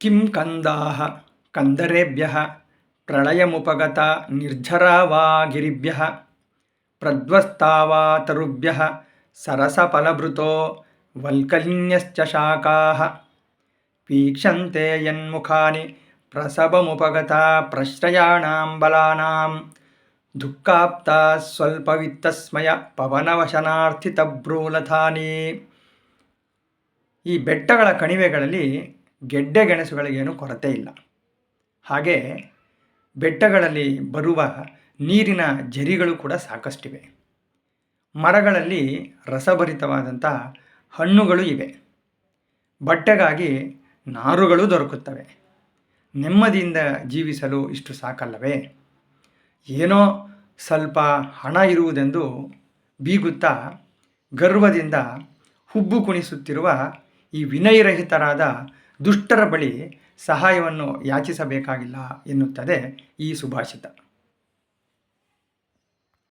ಕಿಂ ಕಂದಾಹ ಕಂದರೇಭ್ಯ ಪ್ರಳಯಮುಪಗತ ನಿರ್ಝರಾವಾಗಿರಿಭ್ಯ ಪ್ರಧ್ವಸ್ತಾವಾತರುಭ್ಯ ಸರಸಫಲಭೃತೋ ವಲ್ಕಲಿನ್ಯಶ್ಚ ಶಾಖಾ ವೀಕ್ಷಂತೆ ಯನ್ಮುಖಾನಿ ಪ್ರಸವಮುಪಗತ ಪ್ರಶ್ರಯಾಣಾಂ ಬಲಾನಾಂ ದುಃಖಾಪ್ತ ಸ್ವಲ್ಪವಿತ್ತಸ್ಮಯ ಪವನವಶನಾರ್ಥಿತಭ್ರೂಲಥಾನಿ ಈ ಬೆಟ್ಟಗಳ ಕಣಿವೆಗಳಲ್ಲಿ ಗೆಡ್ಡೆ ಗೆಣಸುಗಳಿಗೇನು ಕೊರತೆ ಇಲ್ಲ. ಹಾಗೆ ಬೆಟ್ಟಗಳಲ್ಲಿ ಬರುವ ನೀರಿನ ಝರಿಗಳು ಕೂಡ ಸಾಕಷ್ಟಿವೆ. ಮರಗಳಲ್ಲಿ ರಸಭರಿತವಾದಂಥ ಹಣ್ಣುಗಳು ಇವೆ. ಬಟ್ಟೆಗಾಗಿ ನಾರುಗಳು ದೊರಕುತ್ತವೆ. ನೆಮ್ಮದಿಯಿಂದ ಜೀವಿಸಲು ಇಷ್ಟು ಸಾಕಲ್ಲವೇ? ಏನೋ ಸ್ವಲ್ಪ ಹಣ ಇರುವುದೆಂದು ಬೀಗುತ್ತಾ ಗರ್ವದಿಂದ ಹುಬ್ಬು ಕುಣಿಸುತ್ತಿರುವ ಈ ವಿನಯರಹಿತರಾದ ದುಷ್ಟರ ಬಳಿ ಸಹಾಯವನ್ನು ಯಾಚಿಸಬೇಕಾಗಿಲ್ಲ ಎನ್ನುತ್ತದೆ ಈ ಸುಭಾಷಿತ.